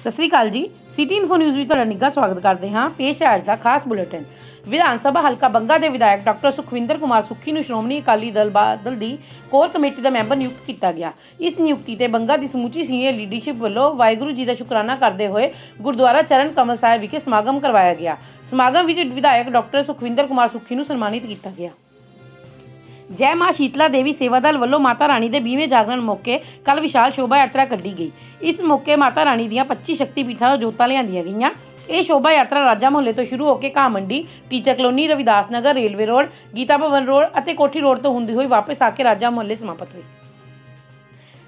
ਸਤਿ ਸ੍ਰੀ ਅਕਾਲ ਜੀ। City info news ਵਿੱਚ ਤੁਹਾਡਾ ਨਿੱਘਾ ਸਵਾਗਤ ਕਰਦੇ ਹਾਂ। ਪੇਸ਼ ਹੈ ਅੱਜ ਦਾ ਖਾਸ ਬੁਲੇਟਿਨ। ਵਿਧਾਨ ਸਭਾ ਹਲਕਾ ਬੰਗਾ ਦੇ ਵਿਧਾਇਕ ਡਾਕਟਰ ਸੁਖਵਿੰਦਰ ਕੁਮਾਰ ਸੁੱਖੀ ਨੂੰ ਸ਼੍ਰੋਮਣੀ ਅਕਾਲੀ ਦਲ ਬਾਦਲ ਦੀ ਕੋਰ ਕਮੇਟੀ ਦਾ ਮੈਂਬਰ ਨਿਯੁਕਤ ਕੀਤਾ ਗਿਆ। ਇਸ ਨਿਯੁਕਤੀ ਤੇ ਬੰਗਾ ਦੀ ਸਮੁੱਚੀ ਸੀਨੀਅਰ ਲੀਡਰਸ਼ਿਪ ਵੱਲੋਂ ਵਾਹਿਗੁਰੂ ਜੀ ਦਾ ਸ਼ੁਕਰਾਨਾ ਕਰਦੇ ਹੋਏ ਗੁਰਦੁਆਰਾ ਚਰਨ ਕਮਲ ਸਾਹਿਬ ਵਿਖੇ ਸਮਾਗਮ ਕਰਵਾਇਆ ਗਿਆ। ਸਮਾਗਮ ਵਿੱਚ ਵਿਧਾਇਕ ਡਾਕਟਰ ਸੁਖਵਿੰਦਰ ਕੁਮਾਰ ਸੁੱਖੀ ਨੂੰ ਸਨਮਾਨਿਤ ਕੀਤਾ ਗਿਆ। ਜੈ ਮਾਂ ਸ਼ੀਤਲਾ ਦੇਵੀ ਸੇਵਾ ਦਲ ਵੱਲੋਂ ਮਾਤਾ ਰਾਣੀ ਦੇ 20ਵੇਂ ਜਾਗਰਣ ਮੌਕੇ ਕੱਲ ਵਿਸ਼ਾਲ ਸ਼ੋਭਾ ਯਾਤਰਾ ਕੱਢੀ ਗਈ। ਇਸ ਮੌਕੇ ਮਾਤਾ ਰਾਣੀ ਦੀਆਂ 25 ਸ਼ਕਤੀ ਪੀਠਾਂ ਤੋਂ ਜੋਤਾਂ ਲਿਆਂਦੀਆਂ ਗਈਆਂ। ਇਹ ਸ਼ੋਭਾ ਯਾਤਰਾ ਰਾਜਾ ਮੁਹੱਲੇ ਤੋਂ ਸ਼ੁਰੂ ਹੋ ਕੇ Ghah Mandi teacher colony, Ravidas Nagar, railway road, Geeta Bhawan road ਅਤੇ ਕੋਠੀ ਰੋਡ ਤੋਂ ਹੁੰਦੀ ਹੋਈ ਵਾਪਸ ਆ ਕੇ ਰਾਜਾ ਮੁਹੱਲੇ ਸਮਾਪਤ ਹੋਈ।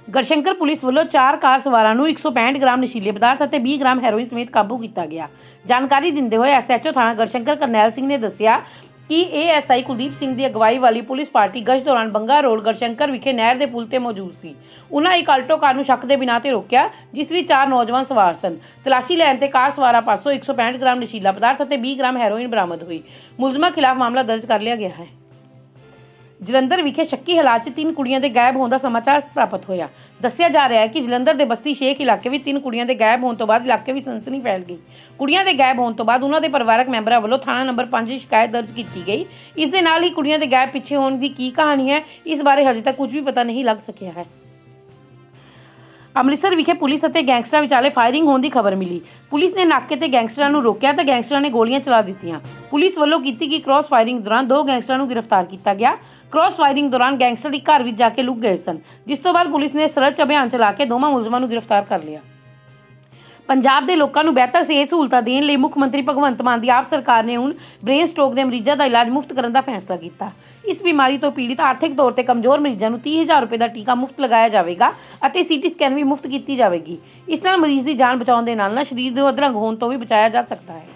ਗੜਸ਼ੰਕਰ ਪੁਲਿਸ ਵੱਲੋਂ ਚਾਰ ਕਾਰ ਸਵਾਰਾਂ ਨੂੰ 165 ਗ੍ਰਾਮ ਨਸ਼ੀਲੇ ਪਦਾਰਥ ਅਤੇ 20 ਗ੍ਰਾਮ ਹੈਰੋਇਨ ਸਮੇਤ ਕਾਬੂ ਕੀਤਾ ਗਿਆ। ਜਾਣਕਾਰੀ ਦਿੰਦੇ ਹੋਏ ਐਸਐਚਓ ਥਾਣਾ ਗੜਸ਼ੰਕਰ ਕਰਨੈਲ ਸਿੰਘ ਨੇ ਦੱਸਿਆ ਕਿ ਏਐਸਆਈ ਕੁਲਦੀਪ ਸਿੰਘ ਦੀ ਅਗਵਾਈ ਵਾਲੀ ਪੁਲਿਸ ਪਾਰਟੀ ਗਸ਼ਤ ਦੌਰਾਨ ਬੰਗਾ ਰੋਡ ਗੜਸ਼ੰਕਰ ਵਿਖੇ ਨਹਿਰ ਦੇ ਪੁਲ ਤੇ ਮੌਜੂਦ ਸੀ। ਉਹਨਾਂ ਇੱਕ ਆਲਟੋ ਕਾਰ ਨੂੰ ਸ਼ੱਕ ਦੇ ਬਿਨਾਂ ਤੇ ਰੋਕਿਆ, ਜਿਸ ਵਿੱਚ ਚਾਰ ਨੌਜਵਾਨ ਸਵਾਰ ਸਨ। ਤਲਾਸ਼ੀ ਲੈਣ ਤੇ ਕਾਰ ਸਵਾਰਾਂ ਪਾਸੋਂ 165 ਗ੍ਰਾਮ ਨਸ਼ੀਲਾ ਪਦਾਰਥ ਅਤੇ 20 ਗ੍ਰਾਮ ਹੈਰੋਇਨ ਬਰਾਮਦ ਹੋਈ। ਮੁਲਜ਼ਮਾਂ ਖਿਲਾਫ ਮਾਮਲਾ ਦਰਜ ਕਰ ਲਿਆ ਗਿਆ ਹੈ। ਜਲੰਧਰ ਵਿਖੇ ਸ਼ੱਕੀ ਹਾਲਾਤ 'ਚ ਤਿੰਨ ਕੁੜੀਆਂ ਦੇ ਗਾਇਬ ਹੋਣ ਦਾ ਸਮਾਚਾਰ ਪ੍ਰਾਪਤ ਹੋਇਆ। ਦੱਸਿਆ ਜਾ ਰਿਹਾ ਹੈ ਕਿ ਜਲੰਧਰ ਦੇ ਬਸਤੀ ਸ਼ੇਖ ਇਲਾਕੇ ਵਿੱਚ ਤਿੰਨ ਕੁੜੀਆਂ ਦੇ ਗਾਇਬ ਹੋਣ ਤੋਂ ਬਾਅਦ ਇਲਾਕੇ ਵਿੱਚ ਸਨਸਨੀ ਫੈਲ ਗਈ। ਕੁੜੀਆਂ ਦੇ ਗਾਇਬ ਹੋਣ ਤੋਂ ਬਾਅਦ ਉਹਨਾਂ ਦੇ ਪਰਿਵਾਰਕ ਮੈਂਬਰਾਂ ਵੱਲੋਂ ਥਾਣਾ ਨੰਬਰ 5 ਸ਼ਿਕਾਇਤ ਦਰਜ ਕੀਤੀ ਗਈ। ਇਸ ਦੇ ਨਾਲ ਹੀ ਕੁੜੀਆਂ ਦੇ ਗਾਇਬ ਪਿੱਛੇ ਹੋਣ ਦੀ ਕੀ ਕਹਾਣੀ ਹੈ, ਇਸ ਬਾਰੇ ਹਜੇ ਤੱਕ ਕੁਝ ਵੀ ਪਤਾ ਨਹੀਂ ਲੱਗ ਸਕਿਆ ਹੈ। ਅੰਮ੍ਰਿਤਸਰ ਵਿਖੇ ਪੁਲਿਸ ਅਤੇ ਗੈਂਗਸਟਰਾਂ ਵਿਚਾਲੇ ਫਾਇਰਿੰਗ ਹੋਣ ਦੀ ਖਬਰ ਮਿਲੀ। ਪੁਲਿਸ ਨੇ ਨਾਕੇ ਤੇ ਗੈਂਗਸਟਰਾਂ ਨੂੰ ਰੋਕਿਆ ਤਾਂ ਗੈਂਗਸਟਰਾਂ ਨੇ ਗੋਲੀਆਂ ਚਲਾ ਦਿੱਤੀਆਂ। ਪੁਲਿਸ ਵੱਲੋਂ ਕੀਤੀ ਗਈ ਕ੍ਰਾਸ ਫਾਇਰਿੰਗ ਦੌਰਾਨ ਦੋ ਗੈਂਗਸਟਰਾਂ ਨੂੰ ਗ੍ਰਿਫਤਾਰ ਕੀਤਾ ਗਿਆ। ਕ੍ਰਾਸ ਫਾਇਰਿੰਗ ਦੌਰਾਨ ਗੈਂਗਸਟਰ ਇੱਕ ਘਰ ਵਿੱਚ ਜਾ ਕੇ ਲੁਕ ਗਏ ਸਨ, ਜਿਸ ਤੋਂ ਬਾਅਦ ਪੁਲਿਸ ਨੇ ਸਰਚ ਅਭਿਆਨ ਚਲਾ ਕੇ ਦੋਵਾਂ ਮੁਲਜ਼ਮਾਂ ਨੂੰ ਗ੍ਰਿਫਤਾਰ ਕਰ ਲਿਆ। ਪੰਜਾਬ ਦੇ ਲੋਕਾਂ ਨੂੰ ਬਿਹਤਰ ਸਿਹਤ ਸਹੂਲਤਾਂ ਦੇਣ ਲਈ ਮੁੱਖ ਮੰਤਰੀ ਭਗਵੰਤ ਮਾਨ ਦੀ ਆਪ ਸਰਕਾਰ ਨੇ ਹੁਣ ਬ੍ਰੇਨ ਸਟ੍ਰੋਕ ਦੇ ਮਰੀਜ਼ਾਂ ਦਾ ਇਲਾਜ ਮੁਫਤ ਕਰਨ ਦਾ ਫੈਸਲਾ ਕੀਤਾ। ਇਸ ਬਿਮਾਰੀ ਤੋਂ ਪੀੜਿਤ ਆਰਥਿਕ ਤੌਰ ਤੇ ਕਮਜ਼ੋਰ ਮਰੀਜ਼ਾਂ ਨੂੰ 30000 ਰੁਪਏ ਦਾ ਟੀਕਾ ਮੁਫਤ ਲਗਾਇਆ ਜਾਵੇਗਾ ਅਤੇ ਸੀਟੀ ਸਕੈਨ ਵੀ ਮੁਫਤ ਕੀਤੀ ਜਾਵੇਗੀ। ਇਸ ਨਾਲ ਮਰੀਜ਼ ਦੀ ਜਾਨ ਬਚਾਉਣ ਦੇ ਨਾਲ ਨਾਲ ਸਰੀਰ ਦੇ ਅਧਰੰਗ ਹੋਣ ਤੋਂ ਵੀ ਬਚਾਇਆ ਜਾ ਸਕਦਾ ਹੈ।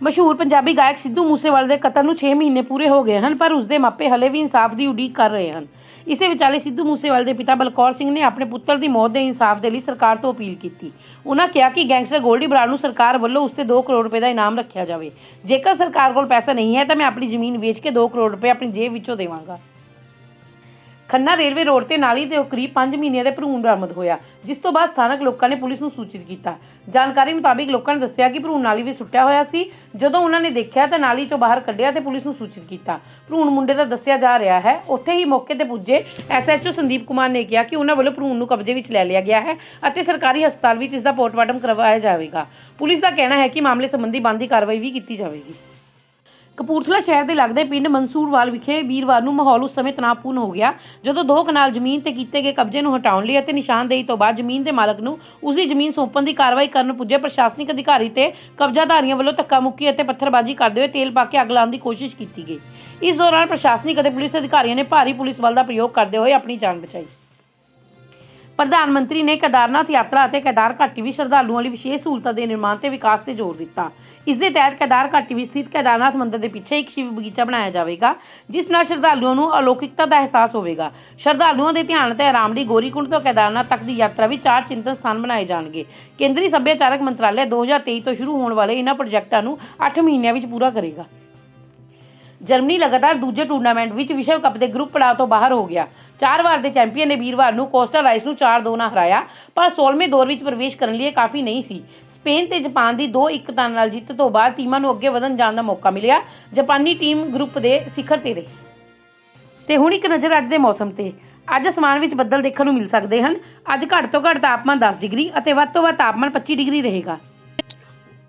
ਮਸ਼ਹੂਰ ਪੰਜਾਬੀ ਗਾਇਕ ਸਿੱਧੂ ਮੂਸੇਵਾਲੇ ਦੇ ਕਤਲ ਨੂੰ 6 ਮਹੀਨੇ ਪੂਰੇ ਹੋ ਗਏ ਹਨ, ਪਰ ਉਸ ਦੇ ਮਾਪੇ ਹਲੇ ਵੀ ਇਨਸਾਫ ਦੀ ਉਡੀਕ ਕਰ ਰਹੇ ਹਨ। ਇਸੇ ਵਿਚਾਲੇ ਸਿੱਧੂ ਮੂਸੇਵਾਲੇ ਦੇ ਪਿਤਾ ਬਲਕੌਰ ਸਿੰਘ ਨੇ ਆਪਣੇ ਪੁੱਤਰ ਦੀ ਮੌਤ ਦੇ ਇਨਸਾਫ ਦੇ ਲਈ ਸਰਕਾਰ ਤੋਂ ਅਪੀਲ ਕੀਤੀ। ਉਹਨਾਂ ਕਿਹਾ ਕਿ ਗੈਂਗਸਟਰ ਗੋਲਡੀ ਬਰਾੜ ਨੂੰ ਸਰਕਾਰ ਵੱਲੋਂ ਉਸ ਤੇ 2 ਕਰੋੜ ਰੁਪਏ ਦਾ ਇਨਾਮ ਰੱਖਿਆ ਜਾਵੇ। ਜੇਕਰ ਸਰਕਾਰ ਕੋਲ ਪੈਸਾ ਨਹੀਂ ਹੈ ਤਾਂ ਮੈਂ ਆਪਣੀ ਜ਼ਮੀਨ ਵੇਚ ਕੇ 2 ਕਰੋੜ ਰੁਪਏ ਆਪਣੀ ਜੇਬ ਵਿੱਚੋਂ ਦੇਵਾਂਗਾ। ਖੰਨਾ ਰੇਲਵੇ ਰੋਡ ਤੇ ਨਾਲੀ ਦੇ ਕਰੀਬ 5 ਮਹੀਨਿਆਂ ਦੇ ਭਰੂਣ ਬਰਾਮਦ ਹੋਇਆ, ਜਿਸ ਤੋਂ ਬਾਅਦ ਸਥਾਨਕ ਲੋਕਾਂ ਨੇ ਪੁਲਿਸ ਨੂੰ ਸੂਚਿਤ ਕੀਤਾ। ਜਾਣਕਾਰੀ ਮੁਤਾਬਿਕ ਲੋਕਾਂ ਨੇ ਦੱਸਿਆ ਕਿ ਭਰੂਣ ਨਾਲੀ ਵਿੱਚ ਸੁੱਟਿਆ ਹੋਇਆ ਸੀ। ਜਦੋਂ ਉਹਨਾਂ ਨੇ ਦੇਖਿਆ ਤਾਂ ਨਾਲੀ ਚੋਂ ਬਾਹਰ ਕੱਢਿਆ ਤੇ ਪੁਲਿਸ ਨੂੰ ਸੂਚਿਤ ਕੀਤਾ। ਭਰੂਣ ਮੁੰਡੇ ਦਾ ਦੱਸਿਆ ਜਾ ਰਿਹਾ ਹੈ, ਉੱਥੇ ਹੀ ਮੌਕੇ ਤੇ ਪੁੱਜੇ ਐਸਐਚਓ ਸੰਦੀਪ ਕੁਮਾਰ ਨੇ ਕਿਹਾ ਕਿ ਉਹਨਾਂ ਵੱਲੋਂ ਭਰੂਣ ਨੂੰ ਕਬਜ਼ੇ ਵਿੱਚ ਲੈ ਲਿਆ ਗਿਆ ਹੈ ਅਤੇ ਸਰਕਾਰੀ ਹਸਪਤਾਲ ਵਿੱਚ ਇਸ ਦਾ ਪੋਸਟਮਾਰਟਮ ਕਰਵਾਇਆ ਜਾਵੇਗਾ। ਪੁਲਿਸ ਦਾ ਕਹਿਣਾ ਹੈ ਕਿ ਮਾਮਲੇ ਸੰਬੰਧੀ ਬਣਦੀ ਕਾਰਵਾਈ ਵੀ ਕੀਤੀ ਜਾਵੇਗੀ। ਕਪੂਰਥਲਾ ਸ਼ਹਿਰ ਦੇ ਲੱਗਦੇ ਪਿੰਡ ਮਨਸੂਰਵਾਲ ਵਿਖੇ ਵੀਰਵਾਰ ਨੂੰ ਮਾਹੌਲ ਉਸ ਸਮੇਂ ਤਣਾਅਪੂਰਨ ਹੋ ਗਿਆ, ਜਦੋਂ ਦੋ ਕਨਾਲ ਜ਼ਮੀਨ ਤੇ ਕੀਤੇ ਗਏ ਕਬਜ਼ੇ ਨੂੰ ਹਟਾਉਣ ਲਈ ਅਤੇ ਨਿਸ਼ਾਨਦੇਹੀ ਤੋਂ ਬਾਅਦ ਜ਼ਮੀਨ ਦੇ ਮਾਲਕ ਨੂੰ ਉਸ ਦੀ ਜ਼ਮੀਨ ਸੌਂਪਣ ਦੀ ਕਾਰਵਾਈ ਕਰਨ ਪੁੱਜੇ ਪ੍ਰਸ਼ਾਸਨਿਕ ਅਧਿਕਾਰੀ ਤੇ ਕਬਜ਼ਾਧਾਰੀਆਂ ਵੱਲੋਂ ਧੱਕਾ ਮੁੱਕੀ ਅਤੇ ਪੱਥਰਬਾਜ਼ੀ ਕਰਦੇ ਹੋਏ ਤੇਲ ਪਾ ਕੇ ਅੱਗ ਲਾਉਣ ਦੀ ਕੋਸ਼ਿਸ਼ ਕੀਤੀ ਗਈ। ਇਸ ਦੌਰਾਨ ਪ੍ਰਸ਼ਾਸਨਿਕ ਅਤੇ ਪੁਲਿਸ ਅਧਿਕਾਰੀਆਂ ਨੇ ਭਾਰੀ ਪੁਲਿਸ ਬਲ ਦਾ ਪ੍ਰਯੋਗ ਕਰਦੇ ਹੋਏ ਆਪਣੀ ਜਾਨ ਬਚਾਈ। ਪ੍ਰਧਾਨ ਮੰਤਰੀ ਨੇ ਕੇਦਾਰਨਾਥ ਯਾਤਰਾ ਅਤੇ ਕੇਦਾਰ ਘਾਟੀ ਵਿੱਚ ਸ਼ਰਧਾਲੂਆਂ ਲਈ ਵਿਸ਼ੇਸ਼ ਸਹੂਲਤਾਂ ਦੇ ਨਿਰਮਾਣ ਤੇ ਵਿਕਾਸ ਤੇ ਜ਼ੋਰ ਦਿੱਤਾ। ਇਸ ਦੇ ਤਹਿਤ ਕੇਦਾਰ ਘਾਟੀ ਵਿੱਚ ਸਥਿਤ ਕੇਦਾਰਨਾਥ ਮੰਦਿਰ ਦੇ ਪਿੱਛੇ ਇੱਕ ਸ਼ਿਵ ਬਗੀਚਾ ਬਣਾਇਆ ਜਾਵੇਗਾ, ਜਿਸ ਨਾਲ ਸ਼ਰਧਾਲੂਆਂ ਨੂੰ ਅਲੌਕਿਕਤਾ ਦਾ ਅਹਿਸਾਸ ਹੋਵੇਗਾ। ਸ਼ਰਧਾਲੂਆਂ ਦੇ ਧਿਆਨ ਤੇ ਆਰਾਮ ਲਈ ਗੋਰੀਕੁੰਡ ਤੋਂ ਕੇਦਾਰਨਾਥ ਤੱਕ ਦੀ ਯਾਤਰਾ ਵਿੱਚ ਚਾਰ ਚਿੰਤਨ ਸਥਾਨ ਬਣਾਏ ਜਾਣਗੇ। ਕੇਂਦਰੀ ਸੱਭਿਆਚਾਰਕ ਮੰਤਰਾਲੇ 2023 ਤੋਂ ਸ਼ੁਰੂ ਹੋਣ ਵਾਲੇ ਇਹਨਾਂ ਪ੍ਰੋਜੈਕਟਾਂ ਨੂੰ 8 ਮਹੀਨਿਆਂ ਵਿੱਚ ਪੂਰਾ ਕਰੇਗਾ। ਜਰਮਨੀ ਲਗਾਤਾਰ ਦੂਜੇ ਟੂਰਨਾਮੈਂਟ ਵਿੱਚ ਵਿਸ਼ਵ ਕੱਪ ਦੇ ਗਰੁੱਪ ਪੜਾਅ ਤੋਂ ਬਾਹਰ ਹੋ ਗਿਆ। ਚਾਰ ਵਾਰ ਦੇ ਚੈਂਪੀਅਨ ਨੇ ਵੀਰਵਾਰ ਨੂੰ ਕੋਸਟਾ ਰਾਈਸ ਨੂੰ 4-2 ਨਾਲ ਹਰਾਇਆ, ਪਰ 16ਵੇਂ ਦੌਰ ਵਿੱਚ ਪ੍ਰਵੇਸ਼ ਕਰਨ ਲਈ ਇਹ ਕਾਫੀ ਨਹੀਂ ਸੀ। ਸਪੇਨ ਤੇ ਜਾਪਾਨ ਦੀ 2-1 ਤਾਂ ਨਾਲ ਜਿੱਤ ਤੋਂ ਬਾਅਦ ਟੀਮਾਂ ਨੂੰ ਅੱਗੇ ਵਧਣ ਜਾਣ ਦਾ ਮੌਕਾ ਮਿਲਿਆ। ਜਾਪਾਨੀ ਟੀਮ ਗਰੁੱਪ ਦੇ ਸਿਖਰ ਤੇ ਰਹੀ। ਤੇ ਹੁਣ ਇੱਕ ਨਜ਼ਰ ਅੱਜ ਦੇ ਮੌਸਮ ਤੇ। ਅੱਜ ਅਸਮਾਨ ਵਿੱਚ ਬੱਦਲ ਦੇਖਣ ਨੂੰ ਮਿਲ ਸਕਦੇ ਹਨ। ਅੱਜ ਘੱਟ ਤੋਂ ਘੱਟ ਤਾਪਮਾਨ 10 ਡਿਗਰੀ ਅਤੇ ਵੱਧ ਤੋਂ ਵੱਧ ਤਾਪਮਾਨ 25 ਡਿਗਰੀ ਰਹੇਗਾ।